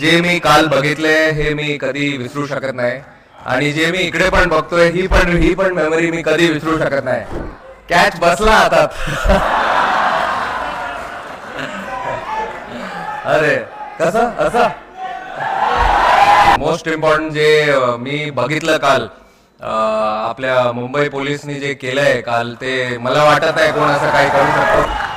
जे मी काल बघितले हे मी कधी विसरू शकत नाही. आणि जे मी इकडे पण बघतोय ही पण ही पण मेमरी मी कधी विसरू शकत नाही. कॅच बसला हातात अरे कस असं? मोस्ट इम्पॉर्टंट जे मी बघितलं काल आपल्या मुंबई पोलिसनी जे केलंय काल ते मला वाटत आहे कोण असं काही करू शकतो.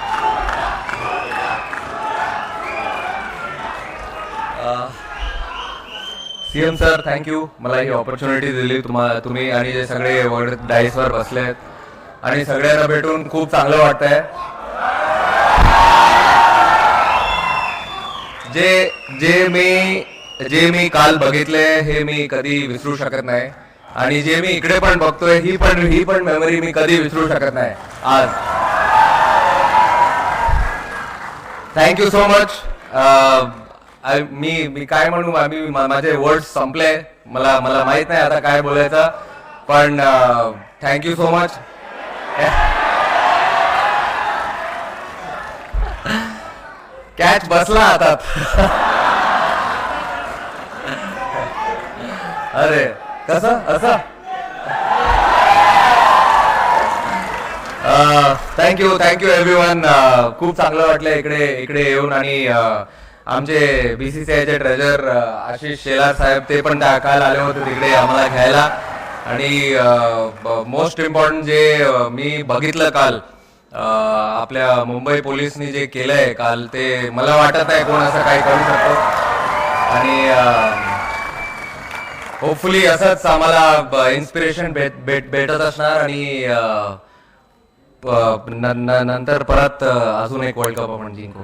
सीएम सर थँक्यू मला ही ऑपॉर्च्युनिटी दिली तुम्हाला तुम्ही आणि जे सगळे वर्ड डाईसवर बसले आहेत. आणि सगळ्यांना भेटून खूप चांगलं वाटतंय. जे जे मी जे मी काल बघितले हे मी कधी विसरू शकत नाही. आणि जे मी इकडे पण बघतोय ही पण ही पण मेमरी मी कधी विसरू शकत नाही. आज. थँक्यू सो मच मी मी काय म्हणू आम्ही माझे वर्ड्स संपले. मला मला माहीत नाही आता काय बोलायचं. पण थँक्यू सो मच कॅच बसला आता. अरे कस असं? थँक्यू थँक्यू एव्हरीवन खूप चांगलं वाटलं इकडे इकडे येऊन आणि अं, आमचे बीसीसीआयचे ट्रेजर आशिष शेलार साहेब ते पण त्या काल आले होते तिकडे आम्हाला घ्यायला. आणि मोस्ट इम्पॉर्टंट जे मी बघितलं काल आपल्या मुंबई पोलिसनी जे केलंय काल ते मला वाटत आहे कोण असं काही करू शकतो. आणि होपफुली असंच आम्हाला इन्स्पिरेशन भेट भेट भेटत असणार आणि नंतर परत अजून एक वर्ल्ड कप आपण जिंकू.